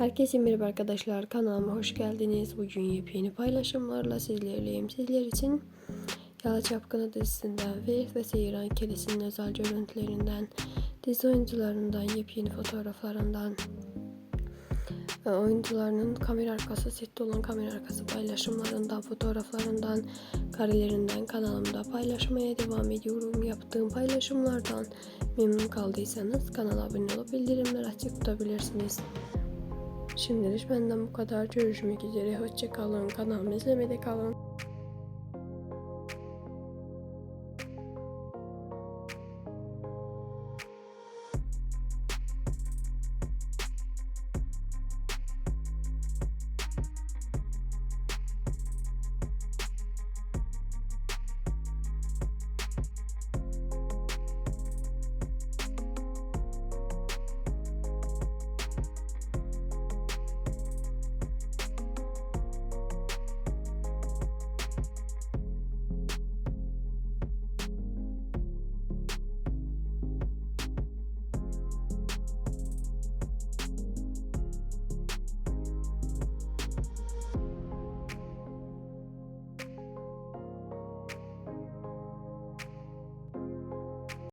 Herkese merhaba arkadaşlar kanalıma hoş geldiniz. Bugün yepyeni paylaşımlarla sizlerleyim. Sizler için Yalı Çapkını dizisinden ve ve Seyran Kedisi'nin özel görüntülerinden, dizi oyuncularından, yepyeni fotoğraflarından, e, oyuncularının kamera arkası, sette olan kamera arkası paylaşımlarından, fotoğraflarından, karelerinden kanalımda paylaşmaya devam ediyorum. Yaptığım paylaşımlardan memnun kaldıysanız kanala abone olup bildirimleri açık tutabilirsiniz. Şimdilik benden bu kadar. Görüşmek üzere. Hoşçakalın. Kanalımı izlemede kalın.